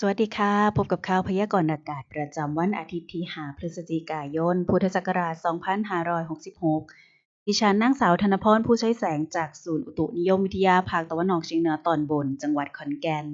สวัสดีค่ะ พบกับข่าวพยากรณ์อากาศประจำวันอาทิตย์ที่ 5 พฤศจิกายน พุทธศักราช 2566 ดิฉันนางสาวธนพรผู้ใช้แสงจากศูนย์อุตุนิยมวิทยาภาคตะวันออกเฉียงเหนือตอนบน จังหวัดขอนแก่น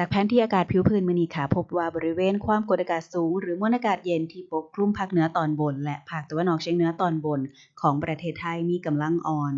จากแผนที่อากาศผิวพื้นมือนีค่ะ พบว่าบริเวณความกดอากาศสูง หรือมวลอากาศเย็นที่ปกคลุมภาคเหนือตอนบน และภาคตะวันออกเฉียงเหนือตอนบน ของประเทศไทยมีกำลังอ่อน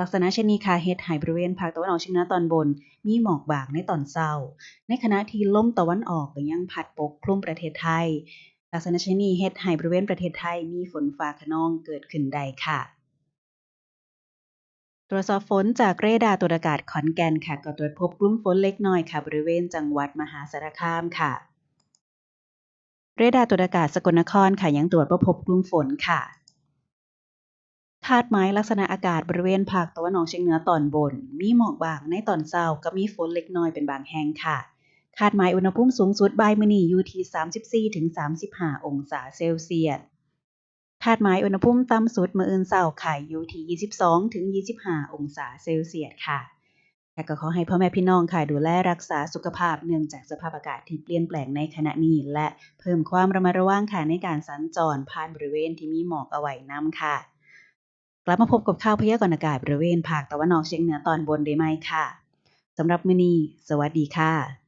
ลักษณะเช่นนี้ค่ะเฮ็ดให้บริเวณภาคตะวันออกเฉียงเหนือตอนบน มีหมอกบางในตอนเช้า ในขณะที่ลมตะวันออกก็ยังพัดปกคลุมประเทศไทย ลักษณะเช่นนี้เฮ็ดให้บริเวณประเทศไทยมีฝนฟ้าคะนองเกิดขึ้นได้ค่ะ ตรวจสอบฝนจากเรดาร์ตรวจอากาศขอนแก่นค่ะ ก็ตรวจพบกลุ่มฝนเล็กน้อยค่ะบริเวณจังหวัดมหาสารคามค่ะ เรดาร์ตรวจอากาศสกลนครค่ะยังตรวจพบกลุ่มฝนค่ะคาดหมายลักษณะอากาศบริเวณภาคตะวันออกเฉียงเหนือตอนบน มีหมอกบางในตอนเช้าก็มีฝนเล็กน้อยเป็นบางแห่งค่ะ คาดหมายอุณหภูมิสูงสุดบ่ายมื้อนี้อยู่ที่ 34-35 องศาเซลเซียส คาดหมายอุณหภูมิต่ำสุดเมื้ออื่นเช้าค่ะอยู่ที่ 22-25 องศาเซลเซียสค่ะและก็ขอให้พ่อแม่พี่น้องค่ะดูแลรักษาสุขภาพเนื่องจากสภาพอากาศที่เปลี่ยนแปลงในขณะนี้ และเพิ่มความระมัดระวังค่ะในการสัญจรผ่านบริเวณที่มีหมอกเอาไว้นํค่ะ กลับมาพบกับข่าวพยากรณ์อากาศบริเวณภาคตะวันออกเฉียงเหนือตอนบนได้ไหมค่ะสำหรับมื้อนี้สวัสดีค่ะ